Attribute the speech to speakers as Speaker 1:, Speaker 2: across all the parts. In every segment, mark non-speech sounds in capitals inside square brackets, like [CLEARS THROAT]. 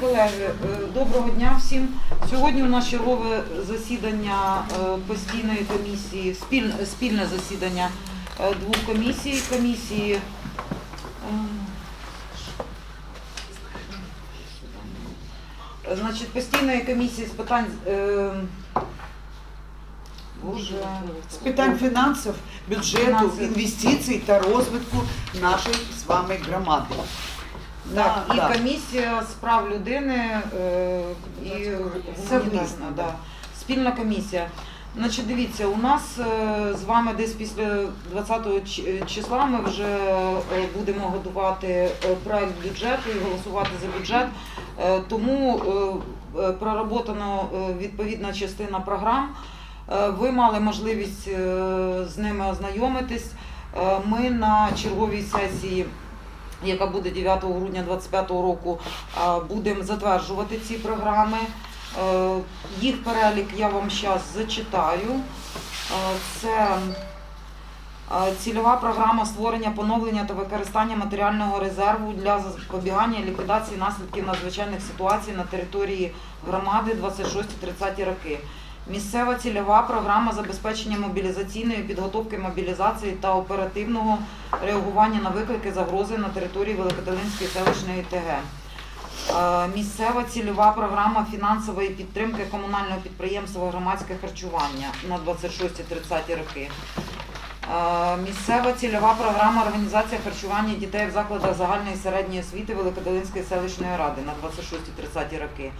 Speaker 1: колеги, е, доброго дня всім. Сьогодні у нас чергове засідання е, постійної комісії, спільне, спільне засідання е, двох комісій. Комісії значить, постійної комісії з питань
Speaker 2: З питань фінансів, бюджету, інвестицій та розвитку нашої з вами громади.
Speaker 1: Так,
Speaker 2: Да,
Speaker 1: і
Speaker 2: да.
Speaker 1: комісія з прав людини е, і
Speaker 2: Совмісна,
Speaker 1: гуманітарна,
Speaker 2: да.
Speaker 1: спільна комісія. Значить, дивіться, у нас е, з вами десь після 20-го числа ми вже е, будемо готувати е, проект бюджету і голосувати за бюджет. Е, Тому е, е, проработана е, відповідна частина програм. Е, Ви мали можливість е, з ними ознайомитись. Е, Ми на черговій сесії яка буде 9 грудня 2025 року, будемо затверджувати ці програми. Е, Їх перелік я вам зараз зачитаю. Е, Це е, цільова програма створення, поновлення та використання матеріального резерву для запобігання і ліквідації наслідків надзвичайних ситуацій на території громади 26-30 роки. Місцева цільова програма забезпечення мобілізаційної підготовки мобілізації та оперативного реагування на виклики загрози на території Великодолинської селищної ТГ. Е, Місцева цільова програма фінансової підтримки комунального підприємства громадське харчування на 26-30 роки. Е, Місцева цільова програма організація харчування дітей в закладах загальної і середньої освіти Великодолинської селищної ради на 26-30 роки.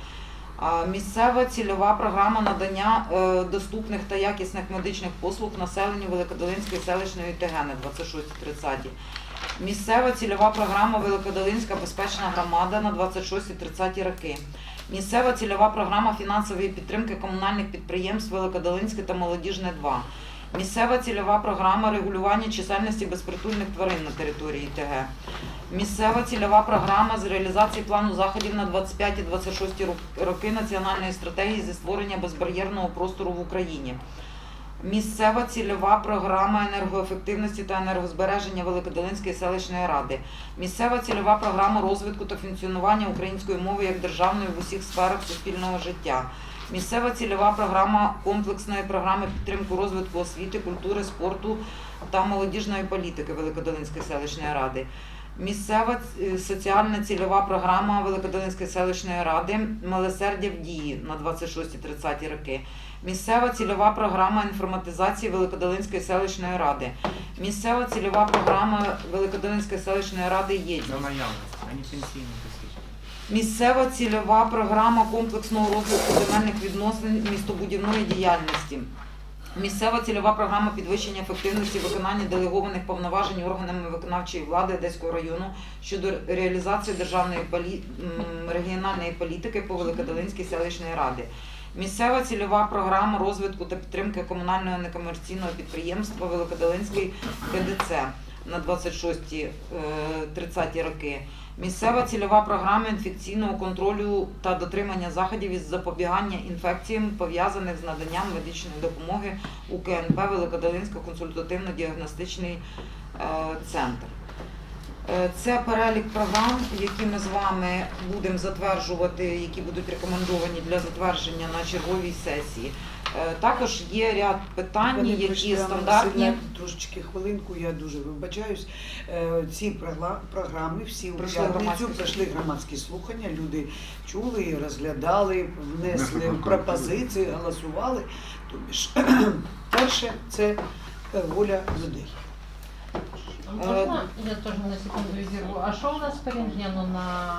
Speaker 1: Місцева цільова програма надання е, доступних та якісних медичних послуг населенню Великодолинської селищної ТГ на 26-30. Місцева цільова програма Великодолинська безпечна громада на 26-30 роки. Місцева цільова програма фінансової підтримки комунальних підприємств Великодолинське та Молодіжне 2. Місцева цільова програма регулювання чисельності безпритульних тварин на території ТГ. Місцева цільова програма з реалізації плану заходів на 25 і 26 роки національної стратегії зі створення безбар'єрного простору в Україні. Місцева цільова програма енергоефективності та енергозбереження Великодолинської селищної ради. Місцева цільова програма розвитку та функціонування української мови як державної в усіх сферах суспільного життя. Місцева цільова програма комплексної програми підтримку розвитку освіти, культури, спорту та молодіжної політики Великодолинської селищної ради. Місцева е, соціальна цільова програма Великодолинської селищної ради Милосердя в дії на 26-30 роки. Місцева цільова програма інформатизації Великодолинської селищної ради. Місцева цільова програма Великодолинської селищної ради єдність.
Speaker 3: За наявність, а не посвідчення.
Speaker 1: Місцева цільова програма комплексного розвитку земельних відносин містобудівної діяльності. Місцева цільова програма підвищення ефективності виконання делегованих повноважень органами виконавчої влади Одеського району щодо реалізації державної полі... регіональної політики по Великодолинській селищної ради. Місцева цільова програма розвитку та підтримки комунального некомерційного підприємства Великодолинський КДЦ на 26-30 роки. Місцева цільова програма інфекційного контролю та дотримання заходів із запобігання інфекціям, пов'язаних з наданням медичної допомоги у КНП Великодолинська консультативно-діагностичний е, центр. Е, Це перелік програм, які ми з вами будемо затверджувати, які будуть рекомендовані для затвердження на черговій сесії. Е, Також є ряд питань,
Speaker 2: Вони
Speaker 1: які стандартні.
Speaker 2: Трошечки хвилинку, я дуже вибачаюсь. Е, Ці програми всі
Speaker 1: Пройшли громадські
Speaker 2: пройшли громадські слухання. Люди чули, розглядали, внесли пропозиції, голосували. Тобі ж [CLEARS THROAT] перше це воля людей.
Speaker 4: Можна я теж на секунду відірву? А що у нас по рентгену на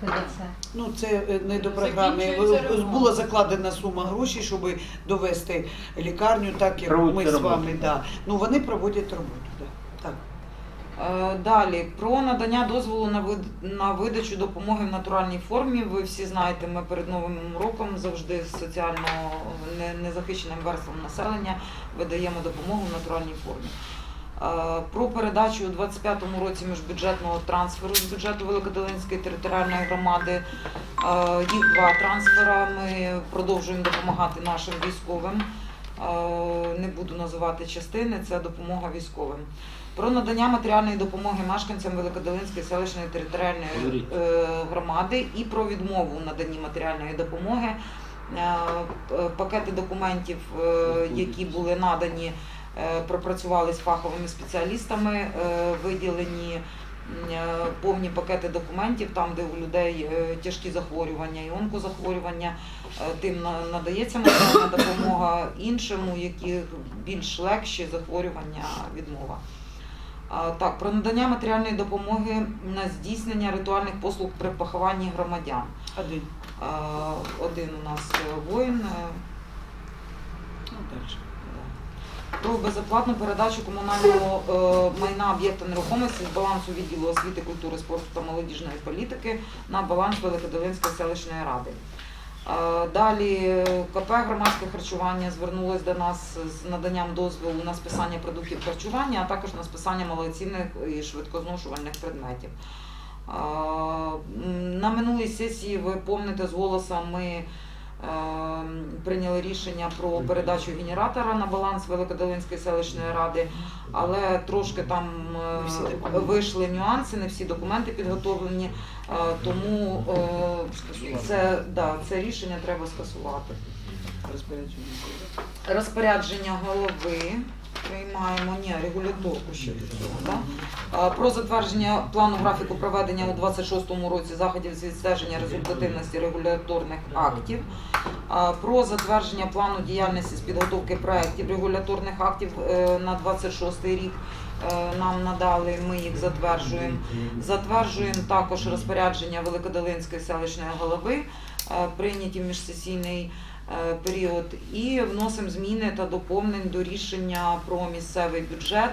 Speaker 4: КДЦ?
Speaker 2: Ну, це е, не до програми.
Speaker 4: Закінчується
Speaker 2: Е,
Speaker 4: ремонт.
Speaker 2: Була закладена сума грошей, щоб довести лікарню, так як
Speaker 3: Проводять
Speaker 2: ми з
Speaker 3: роботу.
Speaker 2: вами. Да. Ну, вони проводять роботу. Да. Так.
Speaker 1: Е, Далі про надання дозволу на вид- на видачу допомоги в натуральній формі. Ви всі знаєте, ми перед новим роком завжди соціально не- незахищеним верствам населення видаємо допомогу в натуральній формі. Е, Про передачу у 25-му році міжбюджетного трансферу з бюджету Великодолинської територіальної громади. Е, Їх два трансфера. Ми продовжуємо допомагати нашим військовим. Е, Не буду називати частини, це допомога військовим. Про надання матеріальної допомоги мешканцям Великодолинської селищної територіальної е, громади і про відмову в наданні матеріальної допомоги. Е, Пакети документів, е, які були надані, е, пропрацювали з фаховими спеціалістами, е, виділені е, повні пакети документів, там, де у людей е, тяжкі захворювання і онкозахворювання, е, тим надається матеріальна допомога, іншим, у яких більш легші захворювання відмова. Так, про надання матеріальної допомоги на здійснення ритуальних послуг при похованні громадян.
Speaker 2: Один.
Speaker 1: Один у нас е, воїн. е,
Speaker 2: Ну, дальше.
Speaker 1: Про безоплатну передачу комунального е, майна об'єкта нерухомості з балансу відділу освіти, культури, спорту та молодіжної політики на баланс Великодолинської селищної ради. Е, Далі КП громадське харчування звернулось до нас з наданням дозволу на списання продуктів харчування, а також на списання малоцінних і швидкозношувальних предметів. Е, На минулій сесії ви помните з голосом ми прийняли рішення про передачу генератора на баланс Великодолинської селищної ради, але трошки там е, вийшли нюанси, не всі документи підготовлені, е, тому е, це, да, це рішення треба скасувати.
Speaker 2: Розпорядження
Speaker 1: голови приймаємо, ні, регуляторку ще до цього, да? Про затвердження плану графіку проведення у 26-му році заходів з відстеження результативності регуляторних актів. Про затвердження плану діяльності з підготовки проєктів регуляторних актів е, на 26-й рік е, нам надали, ми їх затверджуємо. Затверджуємо також розпорядження Великодолинської селищної голови, е, прийняті в міжсесійний період, і вносимо зміни та доповнень до рішення про місцевий бюджет.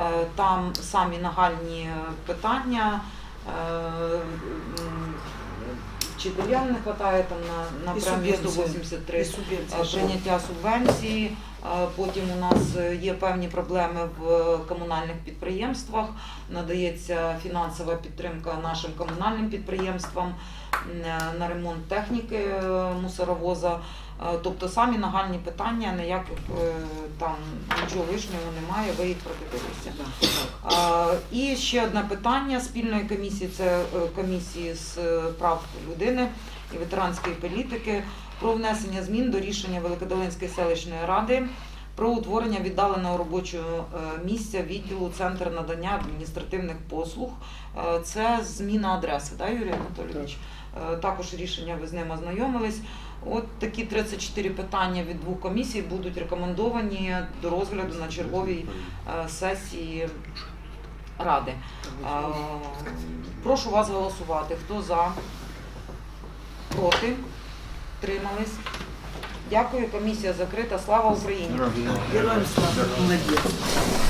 Speaker 1: Е, Там самі нагальні е, питання. е, Вчителям не вистачає там на, на премію
Speaker 2: субвенція.
Speaker 1: 183
Speaker 2: І субвенція.
Speaker 1: Е, прийняття субвенції. Потім у нас е, є певні проблеми в комунальних підприємствах. Надається фінансова підтримка нашим комунальним підприємствам е, на ремонт техніки е, мусоровоза. Тобто самі нагальні питання, ніяких там нічого лишнього немає, ви їх продивилися. І ще одне питання спільної комісії це комісії з прав людини і ветеранської політики про внесення змін до рішення Великодолинської селищної ради про утворення віддаленого робочого е, місця відділу Центр надання адміністративних послуг. Е, Це зміна адреси, да, Юрій Анатолійович? Е, Також рішення ви з ним ознайомились. От такі 34 питання від двох комісій будуть рекомендовані до розгляду на черговій сесії ради. Прошу вас голосувати. Хто за? Проти? Тримались? Дякую. Комісія закрита. Слава Україні!
Speaker 2: Героям слава. Молодець.